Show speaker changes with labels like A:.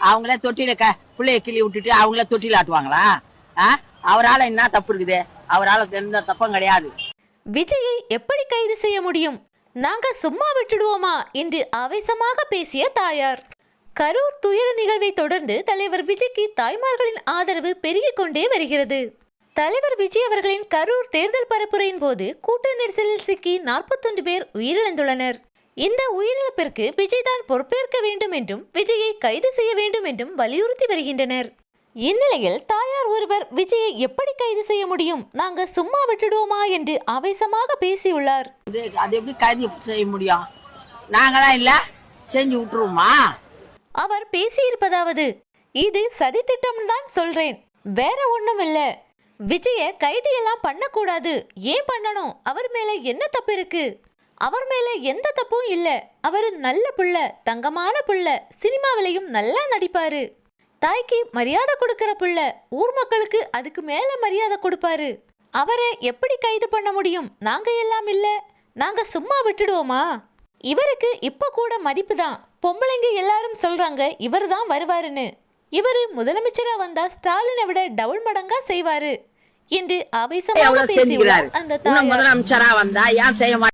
A: அவங்கள தொட்டியில க பிள்ளைய கிள்ளி விட்டுட்டு அவங்கள தொட்டியில் ஆட்டுவாங்களா ஆ? அவரால் என்ன தப்பு இருக்குது? அவரால் எந்த தப்பும் கிடையாது.
B: விஜயை எப்படி கைது செய்ய முடியும்? நாங்க சும்மா விட்டுடுவோமா? என்று ஆவேசமாக பேசிய தாயார். கரூர் துயர நிகழ்வை தொடர்ந்து தலைவர் விஜய்க்கு தாய்மார்களின் ஆதரவு பெருகிக் கொண்டே வருகிறது. தலைவர் விஜய் அவர்களின் கரூர் தேர்தல் பரப்புரையின் போது கூட்ட நெரிசலில் சிக்கி நாற்பத்தொன்று பேர் உயிரிழந்துள்ளனர். இந்த உயிரிழப்பிற்கு விஜய் தான் பொறுப்பேற்க வேண்டும் என்றும் விஜயை கைது செய்ய வேண்டும் என்றும் வலியுறுத்தி வருகின்றனர். இந்நிலையில் தாயார் ஒருவர் விஜயை எப்படி கைது செய்ய முடியும்? நாங்க சும்மா விட்டுடுவோமா என்று ஆவேசமாக பேசியுள்ளார்.
A: இது அது எப்படி கைது செய்ய முடியும்? நாங்களாம் இல்ல செஞ்சு விட்டுருவோமா?
B: அவர் பேசியிருப்பதாவது இது சதித்திட்டம் தான் சொல்றேன் வேற ஒண்ணும் இல்ல. விஜய கைது எல்லாம் பண்ணக்கூடாது ஏன் பண்ணணும்? அவர் மேல என்ன தப்பு இருக்கு? அவர் மேல எந்த தப்பும் இல்ல. அவர் நல்ல புள்ள தங்கமான புள்ள சினிமாவிலையும் நல்லா நடிப்பாரு. தாய்க்கு மரியாதை கொடுக்கிற புள்ள ஊர் மக்களுக்கு அதுக்கு மேல மரியாதை கொடுப்பாரு. அவரை எப்படி கைது பண்ண முடியும்? நாங்க எல்லாம் இல்ல. நாங்க சும்மா விட்டுடுவோமா? இவருக்கு இப்ப கூட மதிப்பு தான். பொம்பளைங்க எல்லாரும் சொல்றாங்க இவர் தான் வருவாருன்னு. இவரு முதலமைச்சரா வந்தா ஸ்டாலினை விட டபுள் மடங்கா செய்வாரு. என்று ஆவேசமாக
A: செஞ்சுக்கிறாரு?
B: அந்த
A: முதலமைச்சரா வந்தா ஏன் செய்ய